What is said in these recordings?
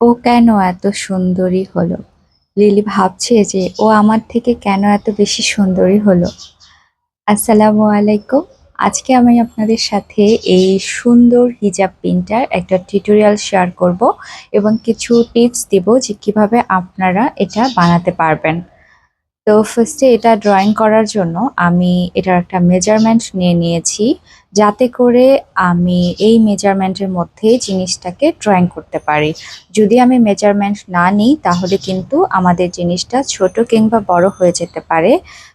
ও কেন এত সুন্দরী হলো? লিলি ভাবছে যে ও আমার থেকে কেন এত বেশি সুন্দরী হলো। আসসালামু আলাইকুম। আজকে আমি আপনাদের সাথে এই সুন্দর হিজাব প্রিন্টার একটা টিউটোরিয়াল শেয়ার করব এবং কিছু টিপস দেব যে কীভাবে আপনারা এটা বানাতে পারবেন। তো ফার্স্টে এটা ড্রয়িং করার জন্য আমি এটার একটা মেজারমেন্ট নিয়ে নিয়েছি, যাতে করে আমি এই মেজারমেন্টের মধ্যে জিনিসটাকে ড্রয়িং করতে পারি। যদি আমি মেজারমেন্ট না নিই, তাহলে কিন্তু আমাদের জিনিসটা ছোট কিংবা বড় হয়ে যেতে পারে।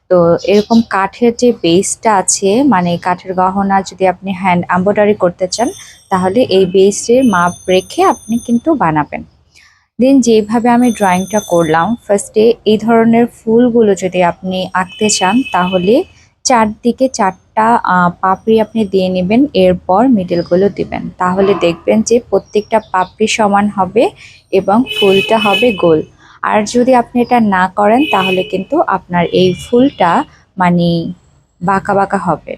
তো এরকম কাঠের যে বেসটা আছে মানে কাঠের গহনা যদি আপনি হ্যান্ড এম্ব্রয়ডারি করতে চান, তাহলে এই বেসের মাপ রেখে আপনি কিন্তু বানাবেন। দেন যেভাবে আমি ড্রয়িংটা করলাম ফার্স্টে এই ধরনের ফুলগুলো যদি আপনি আঁকতে চান, তাহলে চারদিকে চারটা পাপড়ি আপনি দিয়ে নেবেন, এরপর মিডলগুলো দিবেন। তাহলে দেখবেন যে প্রত্যেকটা পাপড়ি সমান হবে এবং ফুলটা হবে গোল। আর যদি আপনি এটা না করেন, তাহলে কিন্তু আপনার এই ফুলটা মানে বাঁকা বাঁকা হবে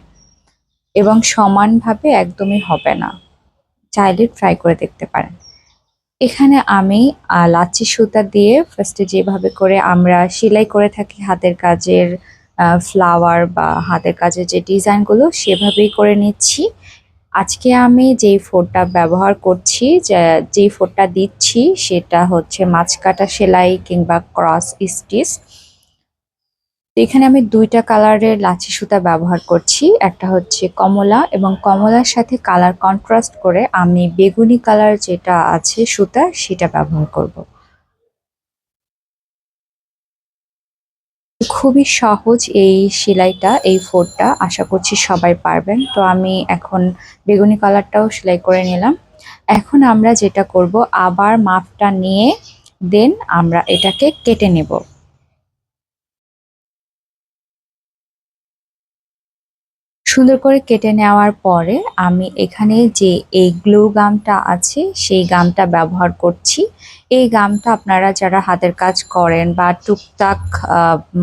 এবং সমানভাবে একদমই হবে না। চাইলে ট্রাই করে দেখতে পারেন। এখানে আমি লাচ্ছি সুতা দিয়ে ফার্স্টে যেভাবে করে আমরা সেলাই করে থাকি হাতের কাজের ফ্লাওয়ার বা হাতের কাজের যে ডিজাইনগুলো সেভাবেই করে নিচ্ছি। আজকে আমি যেই ফোরটা ব্যবহার করছি, যে- যেই ফোরটা দিচ্ছি সেটা হচ্ছে মাছ কাটা সেলাই কিংবা ক্রস স্টিচ তো এখানে আমি দুইটা কালারের লাচি সুতা ব্যবহার করছি। একটা হচ্ছে কমলা এবং কমলার সাথে কালার কন্ট্রাস্ট করে আমি বেগুনি কালার যেটা আছে সুতা সেটা ব্যবহার করব। খুবই সহজ এই সেলাইটা, এই ফোরটা, আশা করছি সবাই পারবেন। তো আমি এখন বেগুনি কালারটাও সেলাই করে নিলাম। এখন আমরা যেটা করব, আবার মাপটা নিয়ে দেন আমরা এটাকে কেটে নেব। সুন্দর করে কেটে নেওয়ার পরে আমি এখানে যে এই গ্লু গামটা আছে, সেই গামটা ব্যবহার করছি। এই গামটা আপনারা যারা হাতের কাজ করেন বা টুকটাক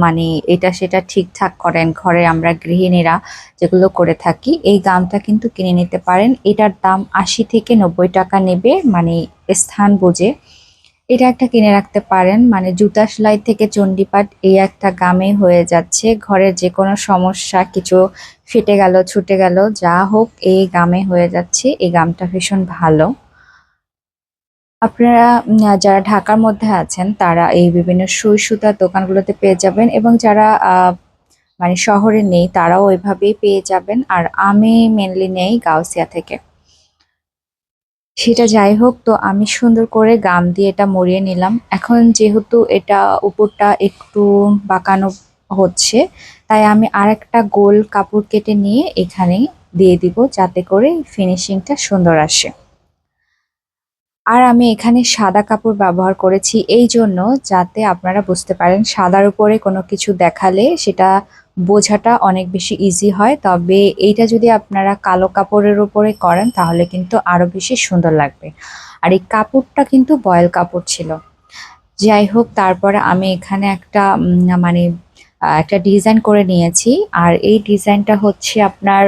মানে এটা সেটা ঠিকঠাক করেন, ঘরে আমরা গৃহিণীরা যেগুলো করে থাকি, এই গামটা কিন্তু কিনে নিতে পারেন। এটার দাম আশি থেকে নব্বই টাকা নেবে মানে স্থান বুঝে। এটা একটা কিনে রাখতে পারেন। মানে জুতা সেলাই থেকে চণ্ডীপাঠ এই একটা গামে হয়ে যাচ্ছে। ঘরের যে কোনো সমস্যা, কিছু ফেটে গেল, ছুটে গেল, যা হোক এই গামে হয়ে যাচ্ছে। এই গামটা ভীষণ ভালো। আপনারা যারা ঢাকার মধ্যে আছেন, তারা এই বিভিন্ন সুই সুতার দোকানগুলোতে পেয়ে যাবেন এবং যারা মানে শহরে নেই, তারাও ওইভাবেই পেয়ে যাবেন। আর আমি মেনলি নেই গাউসিয়া থেকে। সেটা যাই হোক, তো আমি সুন্দর করে গাম দিয়ে এটা মরিয়ে নিলাম। এখন যেহেতু এটা উপরটা একটু বাঁকানো হচ্ছে, তাই আমি আরেকটা গোল কাপড় কেটে নিয়ে এখানে দিয়ে দিব, যাতে করে ফিনিশিংটা সুন্দর আসে। আর আমি এখানে সাদা কাপড় ব্যবহার করেছি এই জন্য যাতে আপনারা বুঝতে পারেন, সাদার উপরে কোনো কিছু দেখালে সেটা বোঝাটা অনেক বেশি ইজি হয়। তবে এইটা যদি আপনারা কালো কাপড়ের উপরে করেন, তাহলে কিন্তু আরও বেশি সুন্দর লাগবে। আর এই কাপড়টা কিন্তু বয়েল কাপড় ছিল। যাই হোক, তারপরে আমি এখানে একটা মানে একটা ডিজাইন করে নিয়েছি। আর এই ডিজাইনটা হচ্ছে আপনার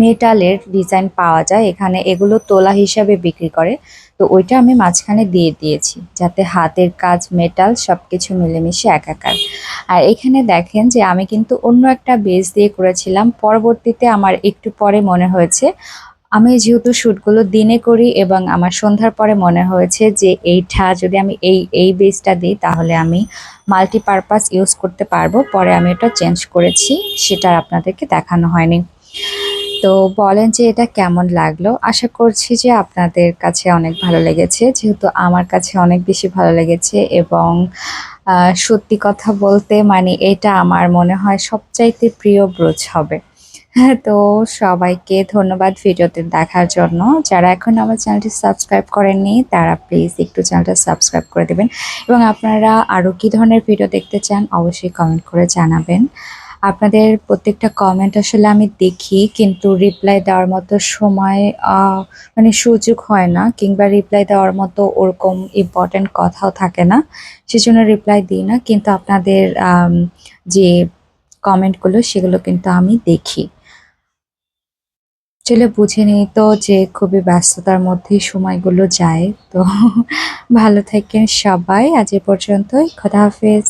মেটালের ডিজাইন পাওয়া যায়। এখানে এগুলো তোলা হিসাবে বিক্রি করে। তো ওইটা আমি মাঝখানে দিয়ে দিয়েছি যাতে হাতের কাজ, মেটাল সব কিছু মিলেমিশে একাকার। আর এখানে দেখেন যে আমি কিন্তু অন্য একটা বেস দিয়ে করেছিলাম। পরবর্তীতে আমার একটু পরে মনে হয়েছে। আমি যেহেতু শ্যুটগুলো দিনে করি এবং আমার সন্ধ্যার পরে মনে হয়েছে যে এইটা যদি আমি এই এই বেসটা দিই তাহলে আমি মাল্টিপারপাস ইউজ করতে পারব। পরে আমি এটা চেঞ্জ করেছি। সেটা আপনাদেরকে দেখানো হয়নি। তো বলেন যে এটা কেমন লাগল? আশা করছি যে আপনাদের কাছে অনেক ভালো লেগেছে, যেহেতু আমার কাছে অনেক বেশি ভালো লেগেছে এবং সত্যি কথা বলতে মানে এটা আমার মনে হয় সবচাইতে প্রিয় ব্রোচ হবে। তো সবাইকে ধন্যবাদ ভিডিওতে দেখার জন্য। যারা এখন আমার চ্যানেলটি সাবস্ক্রাইব করেননি, তারা প্লিজ একটু চ্যানেলটা সাবস্ক্রাইব করে দেবেন। এবং আপনারা আরও কী ধরনের ভিডিও দেখতে চান, অবশ্যই কমেন্ট করে জানাবেন। আপনাদের প্রত্যেকটা কমেন্ট আসলে আমি দেখি, কিন্তু রিপ্লাই দেওয়ার মতো সময় মানে সুযোগ হয় না, কিংবা রিপ্লাই দেওয়ার মতো ওরকম ইম্পর্টেন্ট কথাও থাকে না, সেজন্য রিপ্লাই দিই না, কিন্তু আপনাদের যে কমেন্টগুলো সেগুলো কিন্তু আমি দেখি। চলে বুঝে নিই তো যে খুবই ব্যস্ততার মধ্যেই সময়গুলো যায়, তো ভালো থাকেন সবাই, আজ এ পর্যন্তই, খোদা হাফেজ।